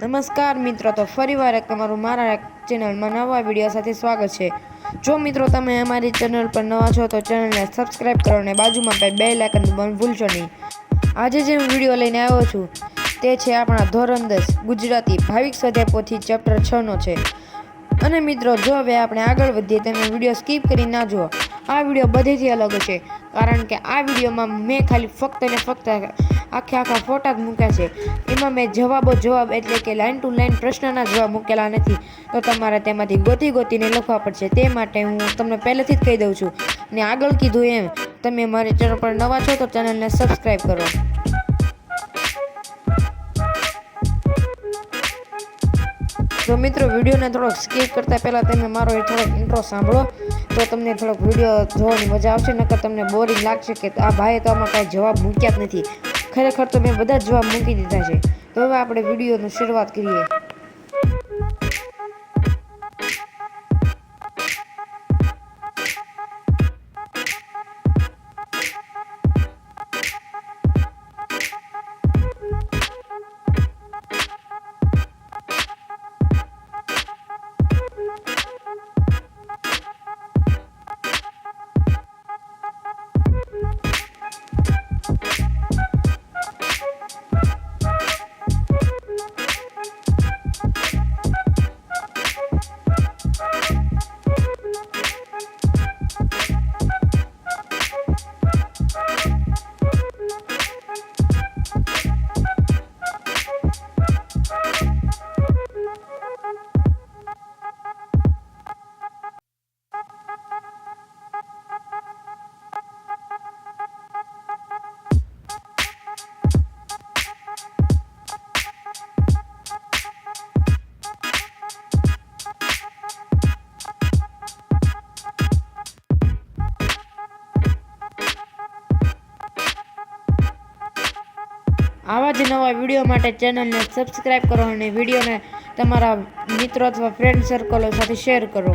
નમસ્કાર મિત્રો, તો ફરીવાર એક તમારું મારા ચેનલમાં નવા વીડિયો સાથે સ્વાગત છે. જો મિત્રો, તમે અમારી ચેનલ પર નવા છો, તો ચેનલને સબસ્ક્રાઈબ કરો અને બાજુમાં બે બેલ પણ ભૂલશો નહીં. આજે જે હું વીડિયો લઈને આવ્યો છું, તે છે આપણા ધોરણ દસ ગુજરાતી ભાવિક સ્વાધ્યાય પોથી ચેપ્ટર છનો છે. અને મિત્રો, જો હવે આપણે આગળ વધીએ, તમે વીડિયો સ્કીપ કરી ના જુઓ. આ વીડિયો બધેથી અલગ છે, કારણ કે આ વિડીયોમાં મેં ખાલી ફક્ત ને ફક્ત આખે આખા ફોટા જ મૂક્યા છે. એમાં મેં જવાબો જવાબ એટલે કે લાઇન ટુ લાઇન પ્રશ્નના જવાબ મૂકેલા નથી. તો તમારે તેમાંથી ગોતી ગોતીને લખવા પડશે. તે માટે હું તમને પહેલેથી જ કહી દઉં છું. ને આગળ કીધું એમ, તમે મારી ચેનલ પર નવા છો તો ચેનલને સબસ્ક્રાઈબ કરો. જો મિત્રો, વિડીયોને થોડોક સ્કીપ કરતાં પહેલાં તમે મારો એ થોડોક ઇન્ટ્રો સાંભળો. તો તમને થોડોક વીડિયો જોવાની મજા આવશે, નકર તમને બોરિંગ લાગશે કે આ ભાઈએ તો આમાં કાંઈ જવાબ મૂક્યા જ નથી. ખરેખર તો મેં બધા જવાબ મૂકી દીધા છે. તો હવે આપણે વિડીયોની શરૂઆત કરીએ. આવા જ નવા વીડિયો માટે ચેનલને સબસ્ક્રાઈબ કરો અને વિડીયોને તમારા મિત્રો અથવા ફ્રેન્ડ સર્કલો સાથે શેર કરો.